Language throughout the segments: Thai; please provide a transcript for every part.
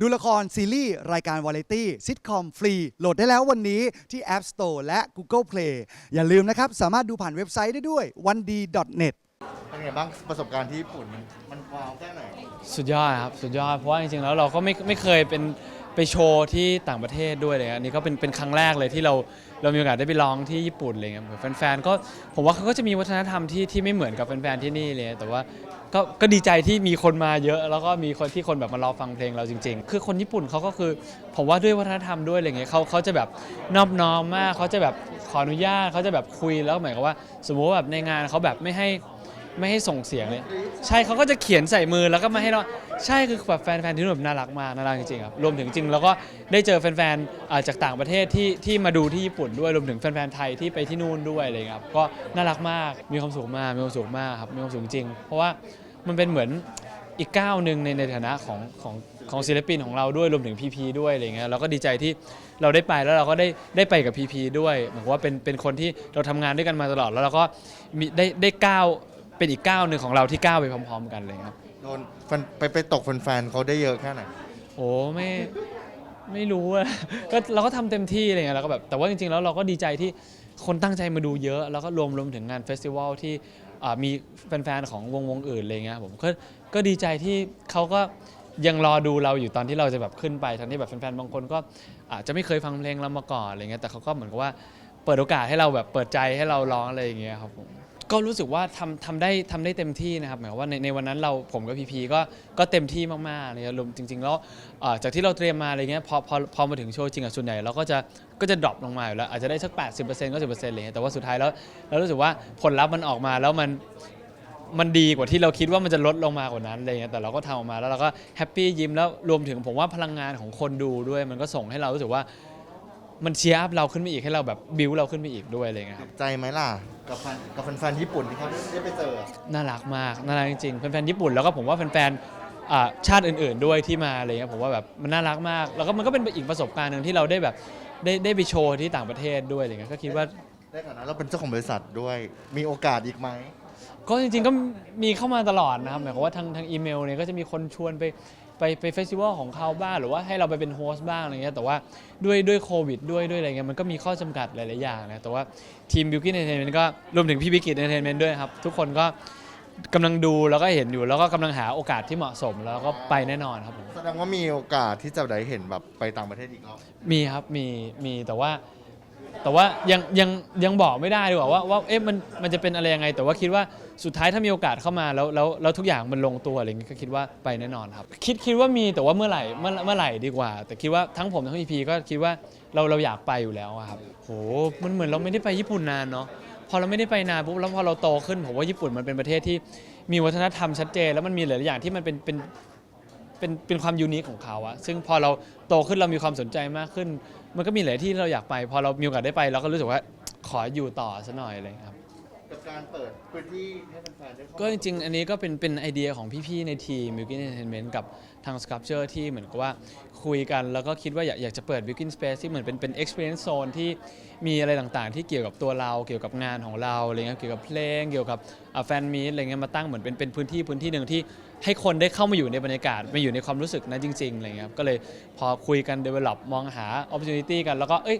ดูละครซีรีส์ รายการวาไรตี้ซิทคอมฟรี โหลดได้แล้ววันนี้ที่ App Store และ Google Play อย่าลืมนะครับ สามารถดูผ่านเว็บไซต์ได้ด้วย1 d net เป็นไงบ้างประสบการณ์ที่ญี่ปุ่นมันมันว้าวแค่ไหน สุดยอดครับ สุดยอด เพราะว่าจริงๆ แล้วเราก็ไม่ไม่เคยเป็น ไปโชว์ที่ต่างประเทศด้วยเลยอันนี้ก็เป็นเป็นครั้งแรกเลยที่เราเรามีโอกาสได้ไปร้องที่ญี่ปุ่นอะไรเงี้ยแฟนๆก็ผมว่าเขาก็จะมีวัฒนธรรมที่ที่ไม่เหมือนกับแฟนๆที่นี่เลยแต่ว่าก็ก็ดีใจที่มีคนมาเยอะ แล้วก็มีคนที่คนแบบมารอฟังเพลงเราจริง ๆ คือคนญี่ปุ่นเขาก็คือผมว่าด้วยวัฒนธรรมด้วยอะไรเงี้ยเขาเขาจะแบบนอบน้อมมากเขาจะแบบขออนุญาตเขาจะแบบคุยแล้วหมือนกับว่า สมมติว่าแบบในงานเขาแบบไม่ให้ ไม่ให้ส่งเสียงเลย ใช่เขาก็จะเขียนใส่มือแล้วก็มาให้เราใช่คือแบบแฟนๆที่นู่นแบบน่ารักมากน่ารักจริงๆครับรวมถึงจริงแล้วก็ได้เจอแฟนๆอ่าจากต่างประเทศที่ที่มาดูที่ญี่ปุ่นด้วยรวมถึงแฟนๆไทยที่ไปที่นู่นด้วยอะไรเงี้ยครับก็น่ารักมากมีความสุขมากมีความสุขมากครับมีความสุขจริง เพราะว่ามันเป็นเหมือนอีกก้าวหนึ่งในในฐานะของของของศิลปินของเราด้วยรวมถึงพีพีด้วยอะไรเงี้ยเราก็ดีใจที่เราได้ไปแล้วเราก็ได้ได้ไปกับพีพีด้วยเหมือนกับว่าเป็นเป็นคนที่เราทำงานด้วยกันมาตลอดแล้วเราก็มีได้ได้ก้าว เป็นอีกก้าวหนึ่งของเราที่ก้าวไปพร้อม ๆ กันเลยครับ โดนแฟนไปไปตกแฟนๆเขาได้เยอะแค่ไหน โอ้ไม่ไม่รู้อะ ก็เราก็ทำเต็มที่อะไรเงี้ยแล้วก็แบบแต่ว่าจริงๆแล้วเราก็ดีใจที่คนตั้งใจมาดูเยอะ แล้วก็รวมรวมถึงงานเฟสติวัลที่อ่ามีแฟนๆของวงวงอื่นอะไรเงี้ยผมก็ก็ดีใจที่เขาก็ยังรอดูเราอยู่ตอนที่เราจะแบบขึ้นไปทั้งที่แบบแฟนๆบางคนก็อาจจะไม่เคยฟังเพลงเรามาก่อนอะไรเงี้ยแต่เขาก็เหมือนกับว่าเปิดโอกาสให้เราแบบเปิดใจให้เราร้องอะไรอย่างเงี้ยครับผม ก็รู้สึกว่าทำทำได้ทำได้เต็มที่นะครับหมายความว่าในในวันนั้นเราผมกับพีพีก็ก็เต็มที่มากๆเลยครับรวมจริง ๆ แล้วเอ่อจากที่เราเตรียมมาอะไรเงี้ยพอพอพอมาถึงโชว์จริงอะส่วนใหญ่เราก็จะก็จะดรอปลงมาอยู่แล้วอาจจะได้สัก 80% 90%อะไรเงี้ยแต่ว่าสุดท้ายแล้วเรารู้สึกว่าผลลัพธ์มันออกมาแล้วมันมันดีกว่าที่เราคิดว่ามันจะลดลงมากว่านั้นอะไรเงี้ยแต่เราก็ทำออกมาแล้วเราก็แฮปปี้ยิ้มแล้วรวมถึงผมว่าพลังงานของคนดูด้วย มันก็ส่งให้เรารู้สึกว่า มันเชียร์อัพเราขึ้นไปอีกให้เราแบบบิวเราขึ้นไปอีกด้วยอะไรเงี้ยครับ ใจไหมล่ะ กับแฟนกับแฟนๆญี่ปุ่นที่เขาได้ไปเจอน่ารักมาก น่ารักจริงๆแฟนๆญี่ปุ่นแล้วก็ผมว่าแฟนๆอ่าชาติอื่นๆด้วยที่มาอะไรเงี้ยผมว่าแบบมันน่ารักมาก แล้วก็มันก็เป็นอีกประสบการณ์หนึ่งที่เราได้แบบได้ได้ไปโชว์ที่ต่างประเทศด้วยอะไรเงี้ยก็คิดว่าในฐานะเราเป็นเจ้าของบริษัทด้วยมีโอกาสอีกไหมก็จริงๆก็มีเข้ามาตลอดนะครับหมายความว่าทางทางอีเมลเนี่ยก็จะมีคนชวนไป ไปไปเฟสติวัลของเขาบ้างหรือว่าให้เราไปเป็นโฮสต์บ้างอะไรเงี้ยแต่ว่าด้วยด้วยโควิดด้วยด้วยอะไรเงี้ยมันก็มีข้อจำกัดหลาย ๆ อย่างนะแต่ว่าทีมบิวกิ้นเอนเตอร์เทนเมนต์ก็รวมถึงพี่บิกิตเอนเตอร์เทนเมนต์ด้วยครับ ทุกคนก็กำลังดูแล้วก็เห็นอยู่แล้วก็กำลังหาโอกาสที่เหมาะสมแล้วก็ไปแน่นอนครับผม แสดงว่ามีโอกาสที่จะได้เห็นแบบไปต่างประเทศอีกรอบ มีครับมีมีแต่ว่า แต่ว่ายังยังยังบอกไม่ได้ดีกว่าว่าว่าเอ๊ะมันมันจะเป็นอะไรยังไง แต่ว่าคิดว่าสุดท้ายถ้ามีโอกาสเข้ามาแล้วแล้วแล้วทุกอย่างมันลงตัวอะไรอย่างงี้ก็คิดว่าไปแน่นอนครับ คิดคิดว่ามีแต่ว่าเมื่อไหร่เมื่อเมื่อไหร่ดีกว่า แต่คิดว่าทั้งผมทั้งพีพีก็คิดว่าเราเราอยากไปอยู่แล้วอะครับโหมันเหมือนเราไม่ได้ไปญี่ปุ่นนานเนาะพอเราไม่ได้ไปนานปุ๊บแล้วพอเราโตขึ้นผมว่าญี่ปุ่นมันเป็นประเทศที่มีวัฒนธรรมชัดเจน แล้วมันมีหลายอย่างที่มันเป็นเป็น เป็นเป็นความยูนิคของเขาอะซึ่งพอเราโตขึ้นเรามีความสนใจมากขึ้น มันก็มีหลายที่ที่เราอยากไป พอเรามีโอกาสได้ไปเราก็รู้สึกว่าขออยู่ต่อซะหน่อยอะไรอย่างเลยครับ กับการเปิดพื้นที่ให้แฟนๆได้เข้าก็จริงๆ อันนี้ก็เป็นเป็นไอเดียของพี่ๆ ในทีม b u i l d i n Entertainment กับทาง Sculpture ที่เหมือนกับว่าคุยกัน แล้วก็คิดว่าอยากอยากจะเปิด b u i l d i n Space ที่เหมือนเป็นเป็น experience zone ที่มีอะไรต่างๆ ที่เกี่ยวกับตัวเรา เกี่ยวกับงานของเราอะไรเงี้ยเกี่ยวกับเพลง เกี่ยวกับ แฟนมีตอะไรเงี้ยมาตั้งเหมือนเป็นเป็นพื้นที่พื้นที่หนึ่งที่ให้คนได้เข้ามาอยู่ในบรรยากาศมาอยู่ในความรู้สึกนั้นจริงๆอะไรเงี้ยครับก็เลยพอคุยกัน develop มองหา opportunity กัน แล้วก็เอ้ย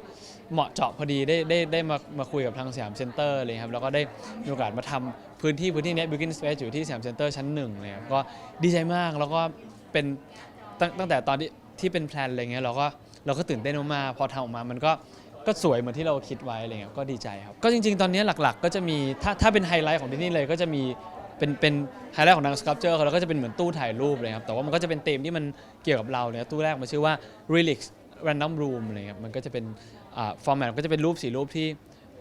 เหมาะเจาะพอดีได้ได้ได้มามาคุยกับทางสยามเซ็นเตอร์เลยครับแล้วก็ได้มีโอกาสมาทำพื้นที่พื้นที่เนี้ย Building Space อยู่ที่สยามเซ็นเตอร์ชั้นหนึ่งเลยครับก็ดีใจมากแล้วก็เป็นตั้งตั้งแต่ตอนที่ที่เป็นแพลนอะไรเงี้ยเราก็เราก็ตื่นเต้นมากๆพอทำออกมามันก็ ก็สวยเหมือนที่เราคิดไว้อะไรเงี้ยก็ดีใจครับ ก็จริง ๆ ตอนนี้หลักๆ ก็จะมีถ้าถ้าเป็นไฮไลท์ของที่นี่เลยก็จะมีเป็นเป็นไฮไลท์ของทางสครับเจอร์เขาแล้วก็จะเป็นเหมือนตู้ถ่ายรูปเลยครับแต่ว่ามันก็จะเป็นธีมที่มันเกี่ยวกับเราเนี่ยตู้แรกมันชื่อว่า Relix Random Room อะไรเงี้ยมันก็จะเป็นอ่าฟอร์แมตก็จะเป็นรูปสีรูปที่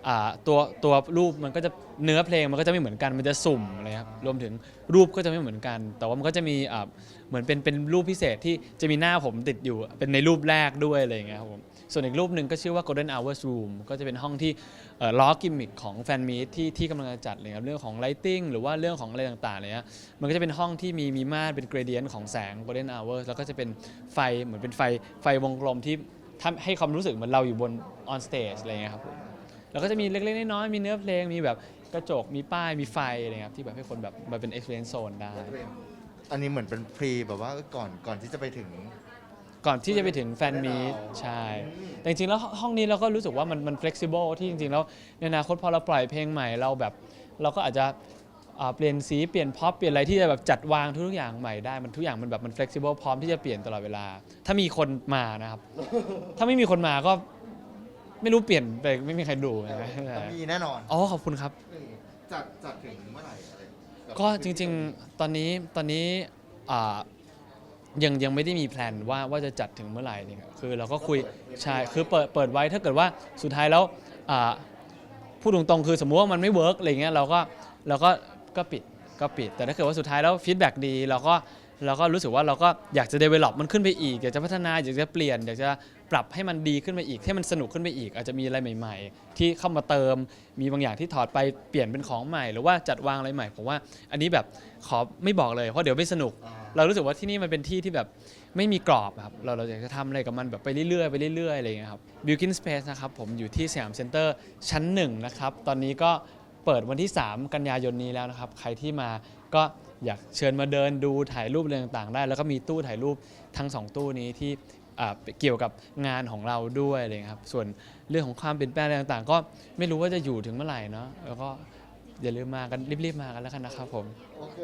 อ่าตัวตัวรูปมันก็จะเนื้อเพลงมันก็จะไม่เหมือนกันมันจะสุ่มอะไรครับรวมถึงรูปก็จะไม่เหมือนกัน แต่ว่ามันก็จะมีอ่าเหมือนเป็นเป็นรูปพิเศษที่จะมีหน้าผมติดอยู่เป็นในรูปแรกด้วยอะไรเงี้ยครับผม ส่วนอีกรูปหนึ่งก็ชื่อว่า Golden Hours Room ก็จะเป็นห้องที่ล้อกิมมิคของแฟนมีตที่ที่กำลังจะจัดเลยครับเรื่องของ lighting หรือว่าเรื่องของอะไรต่างๆเลยนะมันก็จะเป็นห้องที่มีมีม่านเป็น gradient ของแสง Golden Hours แล้วก็จะเป็นไฟเหมือนเป็นไฟไฟวงกลมที่ทำให้ความรู้สึกเหมือนเราอยู่บน on stage อะไรเงี้ยครับผมแล้วก็จะมีเล็กๆน้อยๆมีเนื้อเพลงมีแบบกระจกมีป้ายมีไฟอะไรครับที่แบบให้คนแบบมาเป็น experience zone ได้ อันนี้เหมือนเป็นพรีแบบว่าก่อนก่อนที่จะไปถึง ก่อนที่จะไปถึงแฟนมีตใช่ แต่จริงๆแล้วห้องนี้เราก็รู้สึกว่ามันมัน flexible ที่จริงๆแล้วในอนาคตพอเราปล่อยเพลงใหม่เราแบบ เราก็อาจจะอ่าเปลี่ยนสีเปลี่ยนพ็อปเปลี่ยนอะไรที่จะแบบจัดวางทุกๆอย่างใหม่ได้มันทุกอย่างมันแบบมัน flexible พร้อมที่จะเปลี่ยนตลอดเวลา ถ้ามีคนมานะครับ ถ้าไม่มีคนมาก็ไม่รู้เปลี่ยนไปไม่มีใครดูนะแต่มีแน่นอนอ๋อขอบคุณครับ เออจัดจัดถึงเมื่อไหร่อะไรแบบก็จริงๆ ตอนนี้ตอนนี้อ่า ยังยังไม่ได้มีแพลนว่าว่าจะจัดถึงเมื่อไหร่นี่ครับคือเราก็คุยใช่คือเปิดเปิดไว้ถ้าเกิดว่าสุดท้ายแล้วอ่าพูดตรงๆคือสมมุติว่ามันไม่เวิร์กอะไรเงี้ยเราก็เราก็ก็ปิดก็ปิด แต่ถ้าเกิดว่าสุดท้ายแล้วฟีดแบ็กดีเราก็เราก็รู้สึกว่าเราก็อยากจะ develop มันขึ้นไปอีก อยากจะพัฒนาอยากจะเปลี่ยน อยากจะปรับให้มันดีขึ้นไปอีก ให้มันสนุกขึ้นไปอีก อาจจะมีอะไรใหม่ ๆ ที่เข้ามาเติมมีบางอย่างที่ถอดไปเปลี่ยนเป็นของใหม่ หรือว่าจัดวางอะไรใหม่ผมว่าอันนี้แบบขอไม่บอกเลยเพราะเดี๋ยวไม่สนุก เรารู้สึกว่าที่นี่มันเป็นที่ที่แบบไม่มีกรอบครับเราเราอยากจะทำอะไรกับมันแบบไปเรื่อยๆไปเรื่อยๆอะไรอย่างเงี้ยครับ b u i l k i n Space นะครับผมอยู่ที่สยามเซ็นเตอร์ชั้นหนึ่งนะครับตอนนี้ก็เปิดวันที่ 3 กันยายนนี้แล้วนะครับ ใครที่มาก็อยากเชิญมาเดินดูถ่ายรูปอะไรต่างๆ ได้ แล้วก็มีตู้ถ่ายรูปทั้ง 2 ตู้นี้ที่อ่าเกี่ยวกับงานของเราด้วยอะไรอย่างเงี้ยครับส่วนเรื่องของความเปลี่ยนแปลงอะไรต่างๆ ก็ไม่รู้ว่าจะอยู่ถึงเมื่อไหร่เนาะแล้วก็อย่าลืมมากันรีบๆมากันแล้วกันนะครับผม โอเค